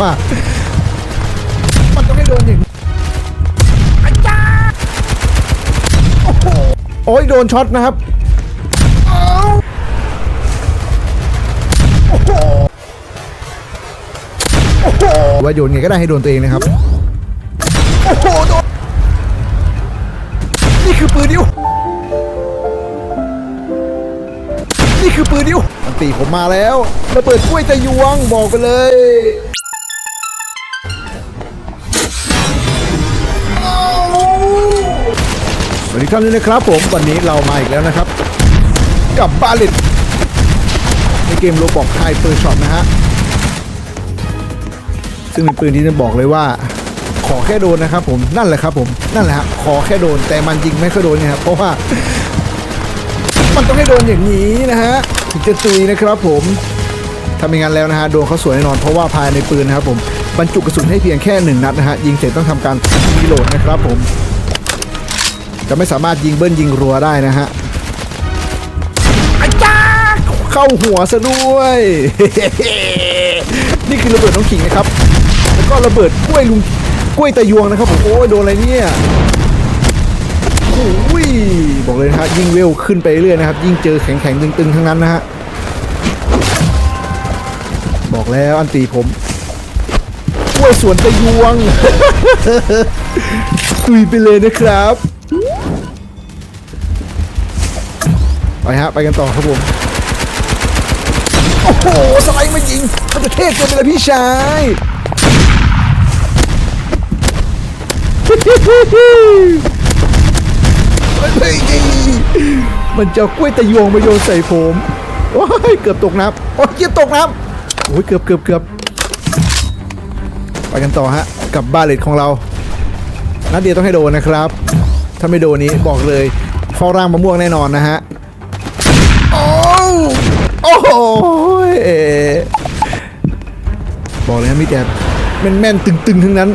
ว่ามันต้องให้โดนอย่างอาจารย์โอ้โหโอ้ยโดนช็อตนะครับวโอ้โหโอ้โหว่าโยนไงก็ได้ให้โดนตัวเองนะครับ โอ้โหโดนนี่คือปืนดิวนี่คือปืนดิวอันตีผมมาแล้วระเบิดกล้วยตะยวงบอกไปเลย วัสดีครับนี่นะครับผมวันนี้เรามาอีกแล้วนะครับ กับบาลิตในเกมโรบอกไฮเปอร์ช็อตนะฮะซึ่งเป็นปืนที่จะบอกเลยว่า ขอแค่โดนนะครับผมนั่นแหละครับผมนั่นแหละฮะขอแค่โดนแต่มันยิงไม่ค่อยโดนนะครับเพราะว่ามันต้องให้โดนอย่างนี้นะฮะถึงจะตุยนะครับผมทำอย่างนั้นแล้วนะฮะโดนเขาสวยแน่นอนเพราะว่าภายในปืนนะครับผมบรรจุกระสุนให้เพียงแค่หนึ่งนัดนะฮะยิงเสร็จต้องทำการรีโหลดนะครับผม จะไม่สามารถยิงเบิ้ลยิงรัวได้นะฮะอาจารย์เข้าหัวซะด้วย นี่คือระเบิดน้องขิงนะครับ แล้วก็ระเบิดกล้วยลุงกล้วยตะยวงนะครับผมโอ้ยโดนอะไรเนี่ยโอ้ยบอกเลยนะฮะยิ่งเวลขึ้นไปเรื่อยนะครับ ยิ่งเจอแข็งแข็งๆตึงๆทั้งนั้นนะฮะบอกแล้วอันตีผมกล้วยสวนตะยวงตุยไปเลยนะครับ ไปฮะ ไปกันต่อครับผม โอ้โห สไลด์มายิง มันจะเท่เกินไปเลยพี่ชายเฮ้ยมันจะกล้วยตะยวงมาโยนใส่ผม โอ้ย เกือบตกน้ำโอ้ยเกือบตกน้ำโอ้ย เกือบเกือบเกือบไปกันต่อฮะ กับบาเลตของเรานัดเดียวต้องให้โดนนะครับ ถ้าไม่โดนนี้บอกเลยเข้าร่างมะม่วงแน่นอนนะฮะ บอกเลยนะมีแต่แม่นๆตึงๆทั้งนั้น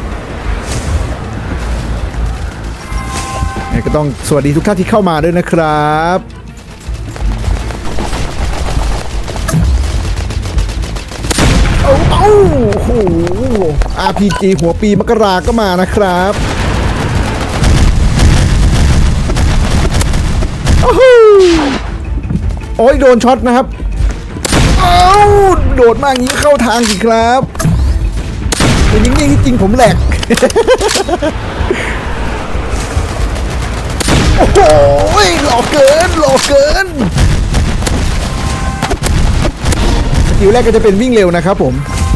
ยังก็ต้องสวัสดีทุกท่านที่เข้ามาด้วยนะครับ โอ้โห RPG หัวปีมกราก็มานะครับโอ้โหโอ้ยโดนช็อตนะครับ อาโดดมากงนี้เข้าทางสิครับแต่จริงๆจริงผมแหลก โอ้โหหล่อเกินหล่อเกินสกิลแรกก็จะเป็นวิ่งเร็วนะครับผม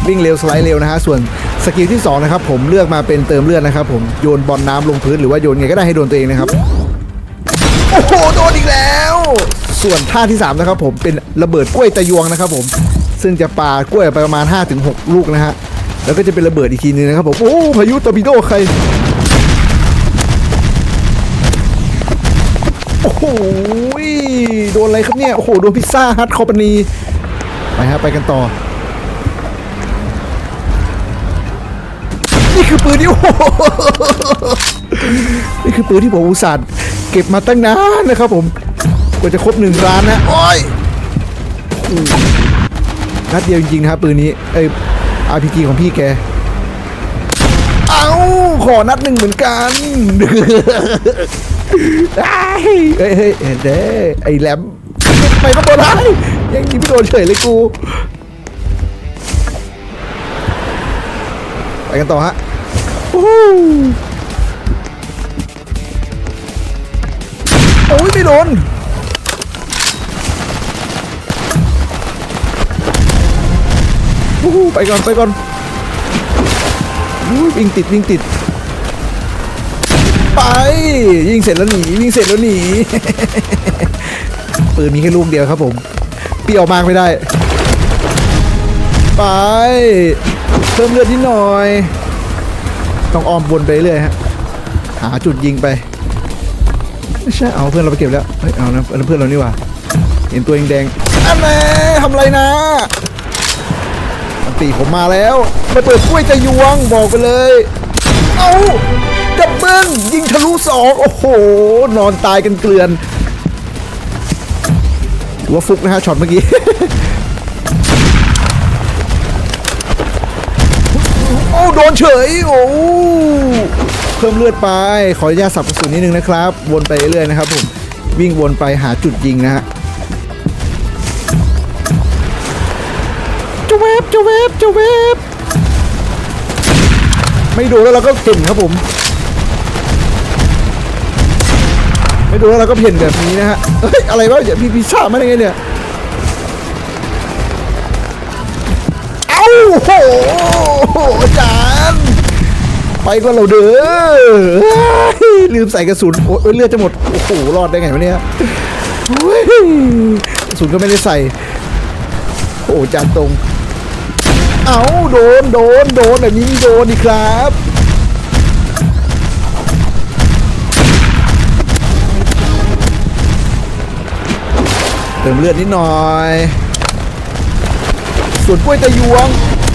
วิ่งเร็วสไลด์เร็วนะฮะส่วนสกิลที่2นะครับผมเลือกมาเป็นเติมเลือดนะครับผมโยนบอลน้ำลงพื้นหรือว่าโยนไงก็ได้ให้โดนตัวเองนะครับโอ้โหโดนอีกแล้ว ส่วนท่าที่ 3 นะครับผมเป็นระเบิดกล้วยตะยวงนะครับผมซึ่งจะปากล้วยไปประมาณ 5-6 ลูกนะฮะแล้วก็จะเป็นระเบิดอีกทีนึงนะครับผมโอ้พายุตอร์ปิโดใครโอ้โหโดนอะไรครับเนี่ยโอ้โหโดนพิซซ่าฮัทคอมพานีไปฮะไปกันต่อนี่คือปืนที่โอ้โหนี่คือปืนที่ผมอุตส่าห์เก็บมาตั้งนานนะครับผม กว่าจะครบหนึ่งล้านนะ โอ้ยโอ้โหนัดเดียวจริงๆนะครับปืนนี้เอ้ย RPG ของพี่แก เอ้าขอนัดหนึ่งเหมือนกันเฮ้ยเฮ้ยเฮ้ยเห็นเด้ไอ้แหลมไปก็ตัวได้ยังยิงไม่โดนเฉยเลยกูไปกันต่อฮะโอ้โหโอ้ยไม่โดน โอ้โห ไปก่อนไปก่อนยวิ่งติดวิ่งติด ไป ยิงเสร็จแล้วหนียิงเสร็จแล้วหนีปืนมีแค่ลูกเดียวครับผมเปรี้ยวมากไม่ได้ ไป เพิ่มเลือดนิดหน่อย ต้องอ้อมวนไปเรื่อยฮะหาจุดยิงไปไม่ใช่เอาเพื่อนเราไปเก็บแล้วเฮ้ยเอานะเอาเพื่อนเรานี่หว่าเห็นตัวแดงอันแน่ทำไรนะ ตีผมมาแล้วมาเปิดกล้วยจะยวงบอกไปเลย เอาดับเบิ้ลยิงทะลุสองโอ้โห นอนตายกันเกลือนถือว่าฟุกนะฮะช็อตเมื่อกี้โดนเฉยโอ้เพิ่มเลือดไป ขออนุญาตสับกระสุนนิดนึงนะครับ วนไปเรื่อยนะครับผมวิ่งวนไปหาจุดยิงนะฮะ จเวฟจะเวฟจเวฟไม่ดนแล้วเราก็เพ่นครับผม ไม่ดนแล้วเราก็เพ่นแบบนี้นะฮะเฮ้ยอะไรวะเดี๋ยวพี่พิซซ่ามาได้ไงเนี่ยเอ้าโหอาจารย์ไปก็เราเด้อลืมใส่กระสุนโอ้ยเลือดจะหมดโอ้โหรอดได้ไงวะเนี่ยเฮ้ยกระสุนก็ไม่ได้ใส่โอ้อาจารย์ตรง เอาโดนโดนโดนแบบนี้โดนอีครับ เติมเลือดนิดหน่อย ส่วนกล้วยตะยวง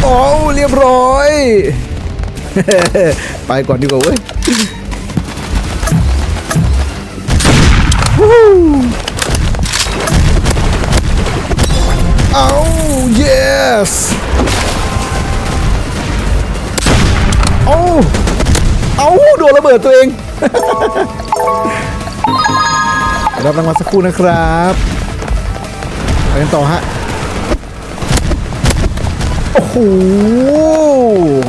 โอ้เรียบร้อย ไปก่อนดีกว่าเว้ยวู้เอา yes เอาเอาโดนระเบิดตัวเองรับรางวัลสักครู่นะครับไปกันต่อฮะ โอ้โห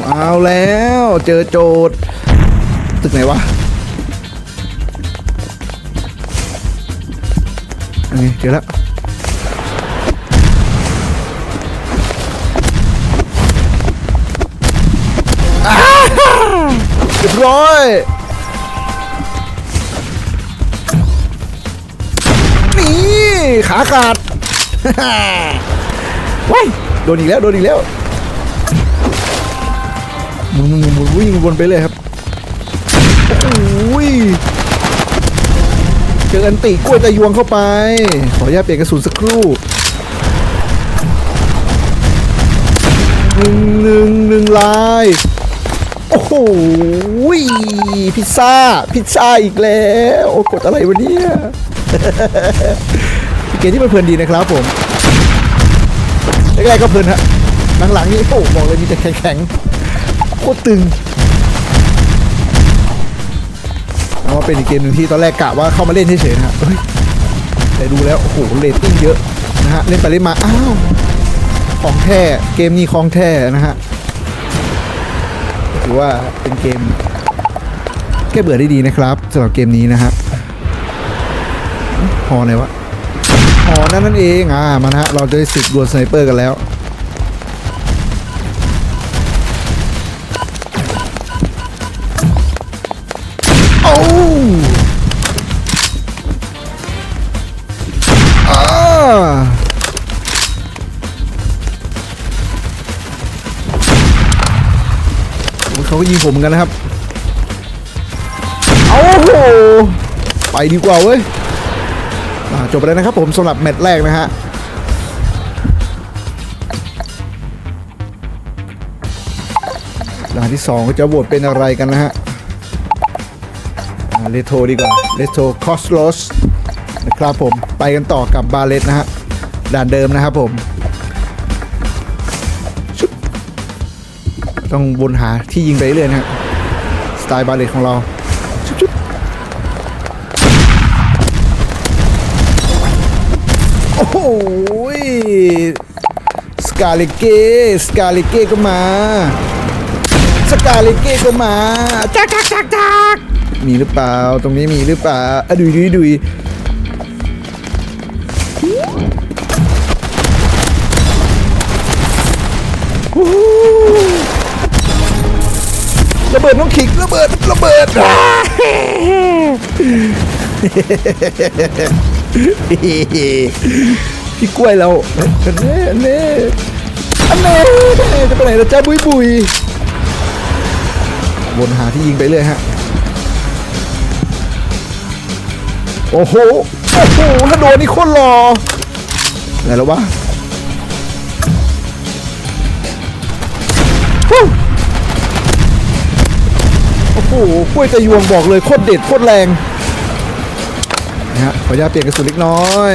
เอาแล้วเจอโจทย์ตึกไหนวะอันนี้เจอแล้ว รียบร้อยนี่ขาขาดว้ายโดนอีกแล้ว โดนอีกแล้วหมุนหมุนหมุนวิ่งวนไปเลยครับโอ้ยเจออันติกล้วยตะยวงเข้าไป ขออนุญาตเปลี่ยนกระสุนสักครู่หนึ่งหนึ่งหนึ่งลาย โอ้โหพิซซ่า พิซซ่าอีกแล้ว โอ้กดอะไรวะเนี่ยเกมที่มันเพลินดีนะครับผมแรกๆก็เพลินฮะหลังๆนี่โอ้บอกเลยมีแต่แข็งๆโคตรตึงเอาว่าเป็นอีกเกมหนึ่งที่ตอนแรกกะว่าเข้ามาเล่นเฉยๆนะฮะแต่ดูแล้วโอ้โหเรตติ้งเยอะนะฮะเล่นไปเล่นมาอ้าวของแท้เกมนี้ของแท้นะฮะ ถือว่าเป็นเกมแก้เบื่อได้ดีนะครับสำหรับเกมนี้นะฮะพอไหนวะอ๋อนั่นนั่นเองอ่ามานะฮะเราจะได้สึกดวลสไนเปอร์กันแล้ว โอ้อ่า เขาก็ยิงผมเหมือนกันนะครับเอาโหไปดีกว่าเว้ยอ่าจบไปแล้วนะครับผมสำหรับแมตช์แรกนะฮะด่านที่2ก็จะโหวตเป็นอะไรกันนะฮะเลโทดีกว่าเลโทคอสโลสนะครับผมไปกันต่อกับบาเลตนะฮะด่านเดิมนะครับผม ต้องวนหาที่ยิงไปเรื่อยๆนะฮะสไตล์บาเลตของเราโอ้โหสกาเลเกสกาเลเกก็มาสกาเลเกก็มาจักจักจักจักมีหรือเปล่า ตรงนี้มีหรือเปล่าอะดุยดุยดุย ดน้องขิงระเบิดระเบิดพี่กล้วยเราอันนี้อันนี้อันนี้จะไปไหนล่ะจ้าบุยบุยวนหาที่ยิงไปเลยฮะ โอ้โห โอ้โหแล้วโดนนี่โคนหล่ออะไรแล้ววะ อ้โหกล้วยตะยวงบอกเลยโคตรเด็ดโคตรแรงนะฮะขออนุญาตเปลี่ยนกระสุนเล็กน้อย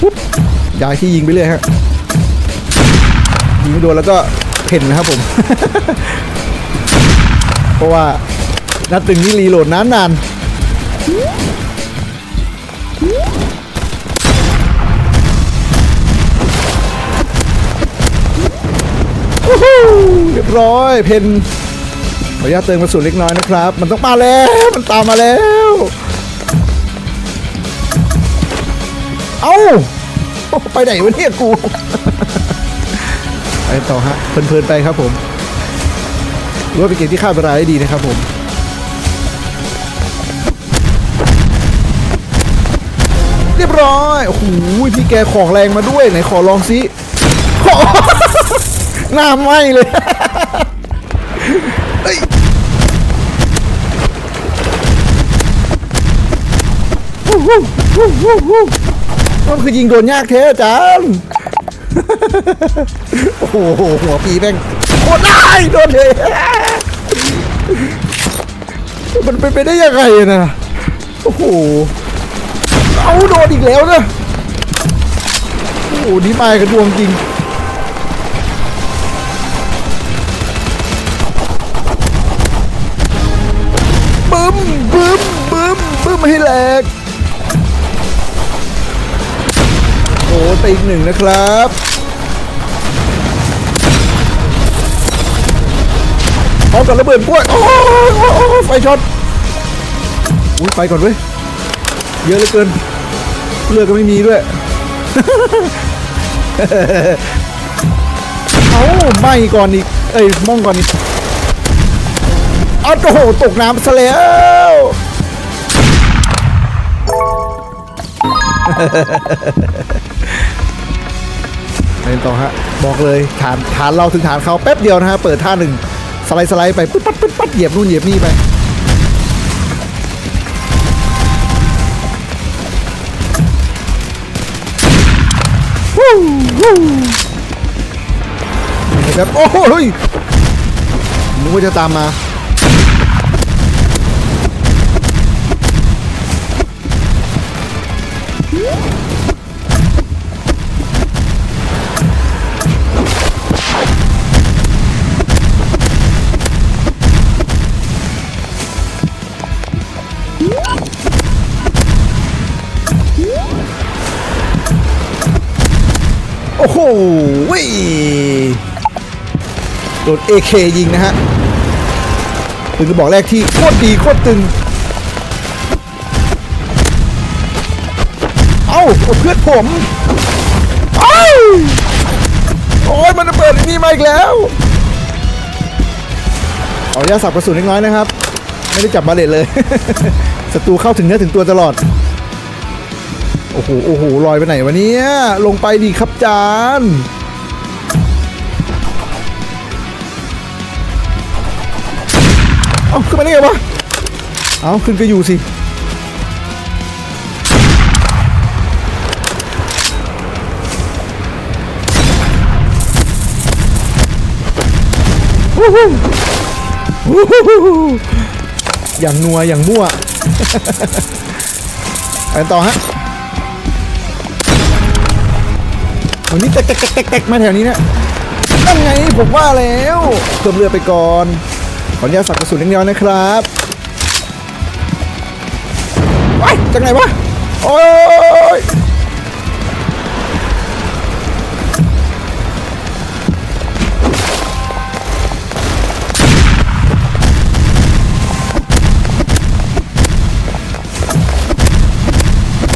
ปุ๊บย้ายที่ยิงไปเลยฮะยิงไม่โดนแล้วก็เพ่นนะครับผม เพราะว่านัดตึงนี่รีโหลดนานน เรียบร้อย เพนขออนุญาตเติมกระสุนเล็กน้อยนะครับ มันต้องมาแล้ว มันตามมาแล้ว เอ้า ไปไหนวะเนี่ยกู ไปต่อฮะ เพลินๆไปครับผมรู้ว่าเป็นเกมที่คาดเวลาได้ดีนะครับผมเรียบร้อย โอ้โห พี่แกของแรงมาด้วย ไหนขอลองซิขอ หน้าไหมเลยเฮ้ยวู้วู้วู้วู้วู้มันคือยิงโดนยากแท้อาจารย์โอ้โหหัวปีแม่งโคตรได้โดนเลยมันเป็นไปได้ยังไงนะโอ้โหเอาโดนอีกแล้วนะโอ้โหนี่มากระดวงจริง แหลก โอ้ตีอีกหนึ่งนะครับ พร้อมกับระเบิดพวกโอ้ยโอ้ยโอ้ยไฟช็อตอุ้ยไปก่อนเว้ย เยอะเหลือเกิน เลือก็ไม่มีด้วย เอาไหม่ก่อนอีก เอ้ยม่องก่อนอีกเอาโอ้โห ตกน้ำซะแล้ว ไปต่อฮะบอกเลยฐานฐานเราถึงฐานเขาแป๊บเดียวนะฮะเปิดท่าหนึ่งสไลด์สไลด์ไปปึ๊ดปั๊ดปึ๊ดปั๊ดเหยียบนู่นเหยียบนี่ไปวู้วู้ครับโอ้โหเฮ้ยนึกว่าจะตามมา โอ้โหวิโดน AK ยิงนะฮะปืนกระบอกแรกที่โคตรดีโคตรตึง เอ้าเพื่อนผม เอ้าโอ้ยมันระเบิดอ้นี่มาอีกแล้วเอายาสับกระสุนเล็กน้อยนะครับ ไม่ได้จับบาเลตเลยศัตรูเข้าถึงเนื้อถึงตัวตลอด โอ้โหโอ้โหลอยไปไหนวะเนี่ยลงไปดีครับจานเอาขึ้นมาได้ไงวะเอาขึ้นก็อยู่สิวู้ฮู้วู้ฮู้อย่างนัวอย่างมั่วไปต่อฮะ วันนี้แตกแตกแตกแตกแตกมาแถวนี้นี่ยนั่นไงผมว่าแล้วเพิ่มเรือไปก่อน ขออนุญาตสับกระสุนเล็กน้อยนะครับว้ายจากไหนวะ โอ้ย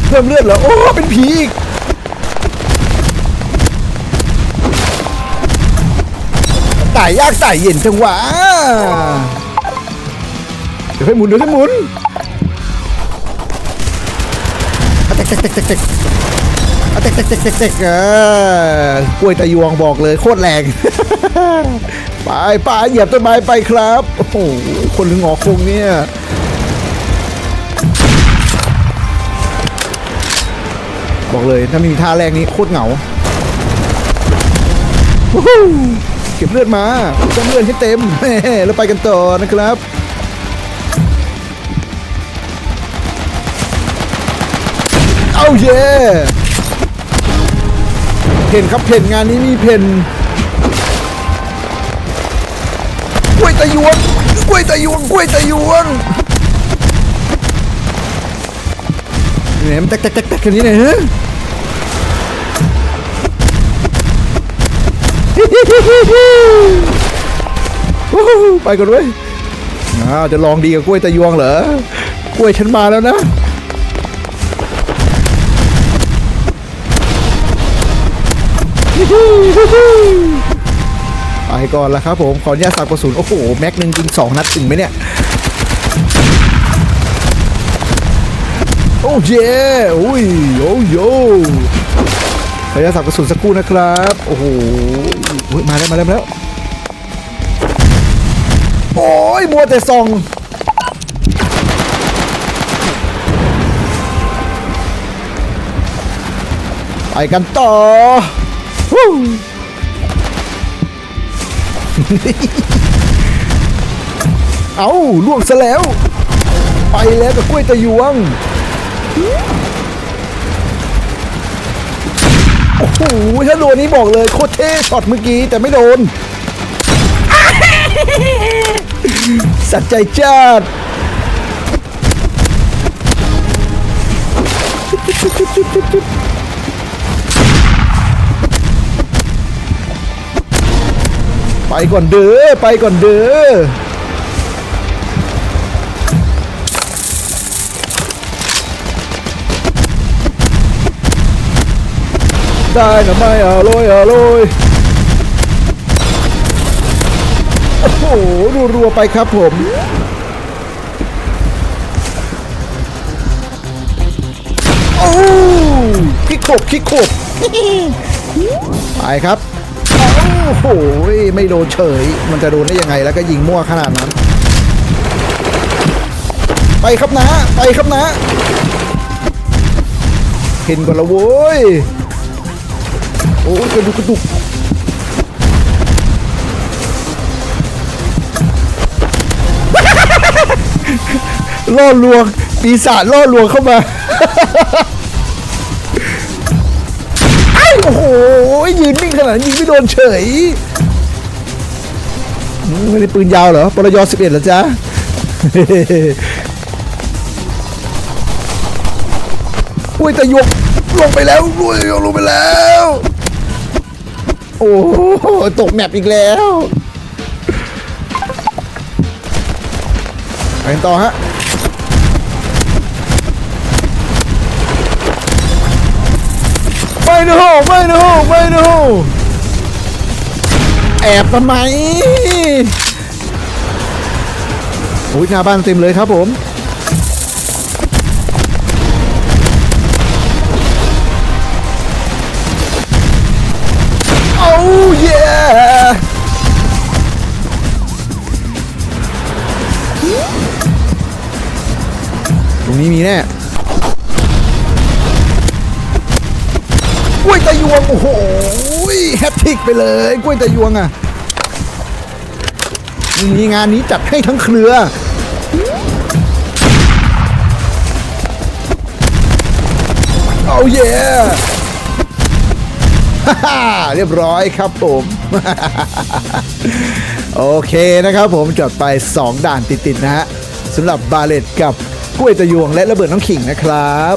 เพิ่มเลือดเหรอ โอ้ เป็นผีอีก ตายยากตายเย็นจังหวะเดี๋ยวให้หมุนเดี๋ยวให้หมุนเต็กเต็กเต็กเต็กเต็กอะเต็กเต็กเต็กเต็กเต็กเออกล้วยตะยวงบอกเลยโคตรแรงไปไปเหยียบต้นไม้ไปครับ โอ้โห คนหรืองอคงเนี่ยบอกเลยถ้าไม่มีท่าแรกนี้โคตรเหงาฮู้ ก็บเลือดมาเก็บเลือดให้เต็มแล้วไปกันต่อนะครับเอาเย่เพนครับเพนงานนี้มีเพนกล้วยตะยวนกล้วยตะยวนกล้วยตะยวนเนี่ยมันแตกๆๆกแแค่นี้เลยฮะ ไปก่อนเว้ยอ้าวจะลองดีกับกล้วยตะยวงเหรอกล้วยฉันมาแล้วนะไปก่อนละครับผมขออนุญาตสับกระสุนโอ้โหแม็กหนึ่งยิงสองนัดถึงไหมเนี่ยโอ้เย่อุ้ยโอ้โย ขออนุญาตสับกระสุนสักครู่นะครับ โอ้โหมาแล้วมาแล้วมาแล้วโอ้ยมัวแต่ส่องไปกันต่อวู้เอาล่วงซะแล้ว ไปแล้วกับกล้วยตะยวง โอ้โหถ้าโดนนี้บอกเลยโคตรเท่ช็อตเมื่อกี้แต่ไม่โดนสัจใจจัดไปก่อนเด้อไปก่อนเด้อ ได้นะไม่อร่อยอร่อยโอ้โหรัวๆไปครับผมโอ้คิกขบคิกขบไปครับโอ้โหไม่โดนเฉย มันจะโดนได้ยังไงแล้วก็ยิงมั่วขนาดนั้น ไปครับนะ ไปครับนะเห็นก่อนละโว้ย โอ้ยกระดุกกระดุกล่อลวงปีศาจล่อลวงเข้ามาไอ้โอ้โหยืนนิ่งขนาดนั้นยิงไม่โดนเฉยไม่ได้ปืนยาวเหรอปรย11เหรอจ๊ะอุ้ยแต่ยกลงไปแล้วอุ้ยยกลงไปแล้ว โอ้โหตกแมปอีกแล้วไปกันต่อฮะไม่นะโหไม่นะโหไม่นะโหแอบทำไมโอ้ยหน้าบ้านเต็มเลยครับผม รงนี้มีแน่กล้วยตะยวง โอ้โหแฮตทริกไปเลยกล้วยตะยวงอะนี่งานนี้จัดให้ทั้งเครือเอาเย่ฮ่าฮ่าเรียบร้อยครับผม โอเคนะครับผมจดไป 2 ด่านติด ๆ นะฮะสำหรับบาเลตกับ กล้วยตะยวงและระเบิดน้ำขิงนะครับ